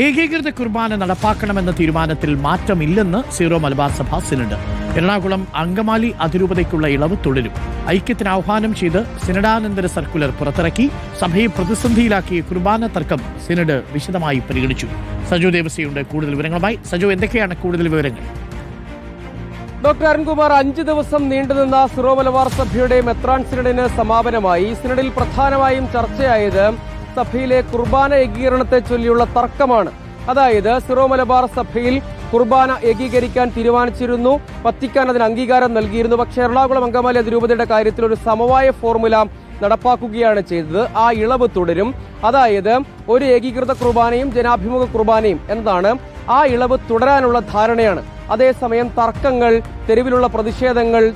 ഏകീകൃത കുർബാന നടപ്പാക്കണമെന്ന തീരുമാനത്തിൽ മാറ്റമില്ലെന്ന് സീറോ മലബാർ സഭ സിനഡ്. എറണാകുളം അങ്കമാലി അതിരൂപതയ്ക്കുള്ള ഇളവ് തുടരും. ഐക്യത്തിന് ആഹ്വാനം ചെയ്ത് സിനഡാനന്തര സർക്കുലർ പുറത്തിറക്കി സഭയെ പ്രതിസന്ധിയിലാക്കിയ കുർബാന തർക്കം സിനഡ് വിശദമായി പരിഗണിച്ചു. സജു ദേവസിയുണ്ട് കൂടുതൽ വിവരങ്ങളുമായി സജു എന്തൊക്കെയാണ് കൂടുതൽ വിവരങ്ങൾ? ഡോക്ടർ അരുൺകുമാർ അഞ്ച് ദിവസം നീണ്ടുനിന്ന സിറോ മലബാർ സഭയുടെ മെത്രാൻ സിനഡിന് സമാപനമായി. സിനഡിൽ പ്രധാനമായും ചർച്ചയായത് സഭയിലെ കുർബാന ഏകീകരണത്തെ ചൊല്ലിയുള്ള തർക്കമാണ്. അതായത് സിറോ മലബാർ സഭയിൽ കുർബാന ഏകീകരിക്കാൻ തീരുമാനിച്ചിരുന്നു. വത്തിക്കാൻ അതിന് അംഗീകാരം നൽകിയിരുന്നു. പക്ഷേ എറണാകുളം അങ്കമാലി അതിരൂപതയുടെ കാര്യത്തിൽ ഒരു സമവായ ഫോർമുല നടപ്പാക്കുകയാണ് ചെയ്തത്. ആ ഇളവ് തുടരും. അതായത് ഒരു ഏകീകൃത കുർബാനയും ജനാഭിമുഖ കുർബാനയും എന്നതാണ് ആ ഇളവ് തുടരാനുള്ള ധാരണയാണ്. അതേസമയം തർക്കങ്ങൾ തെരുവിലുള്ള പ്രതിഷേധങ്ങൾ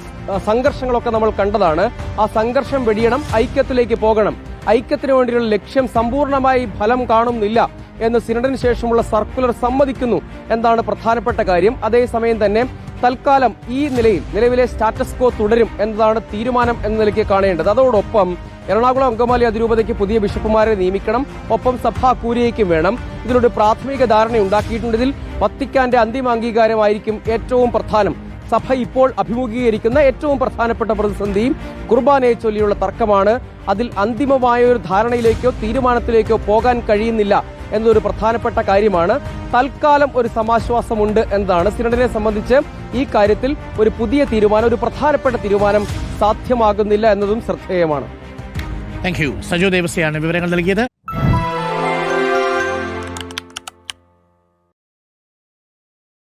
സംഘർഷങ്ങളൊക്കെ നമ്മൾ കണ്ടതാണ്. ആ സംഘർഷം വെടിയണം ഐക്യത്തിലേക്ക് പോകണം. ഐക്യത്തിന് വേണ്ടിയുള്ള ലക്ഷ്യം സമ്പൂർണമായി ഫലം കാണുന്നില്ല എന്ന് സിനഡിന് ശേഷമുള്ള സർക്കുലർ സമ്മതിക്കുന്നു എന്നാണ് പ്രധാനപ്പെട്ട കാര്യം. അതേസമയം തന്നെ തൽക്കാലം ഈ നിലയിൽ നിലവിലെ സ്റ്റാറ്റസ് കോ തുടരും എന്നതാണ് തീരുമാനം എന്ന നിലയ്ക്ക് കാണേണ്ടത്. അതോടൊപ്പം എറണാകുളം അങ്കമാലി അതിരൂപതയ്ക്ക് പുതിയ ബിഷപ്പുമാരെ നിയമിക്കണം. ഒപ്പം സഭാ കൂരിയയ്ക്കും വേണം. ഇതിലൊരു പ്രാഥമിക ധാരണ ഉണ്ടാക്കിയിട്ടുണ്ട് ഇതിൽ വത്തിക്കാന്റെ അന്തിമ അംഗീകാരമായിരിക്കും ഏറ്റവും പ്രധാനം. സഭ ഇപ്പോൾ അഭിമുഖീകരിക്കുന്ന ഏറ്റവും പ്രധാനപ്പെട്ട പ്രതിസന്ധിയും കുർബാനയെ ചൊല്ലിയുള്ള തർക്കമാണ്. അതിൽ അന്തിമമായ ഒരു ധാരണയിലേക്കോ തീരുമാനത്തിലേക്കോ പോകാൻ കഴിയുന്നില്ല എന്നൊരു പ്രധാനപ്പെട്ട കാര്യമാണ്. തൽക്കാലം ഒരു സമാശ്വാസമുണ്ട് എന്നതാണ്. സിനഡിനെ സംബന്ധിച്ച് ഈ കാര്യത്തിൽ ഒരു പുതിയ തീരുമാനം ഒരു പ്രധാനപ്പെട്ട തീരുമാനം സാധ്യമാകുന്നില്ല എന്നതും ശ്രദ്ധേയമാണ്. താങ്ക് യു സജു ദേവസ്യാണ് വിവരങ്ങൾ നൽകിയത്.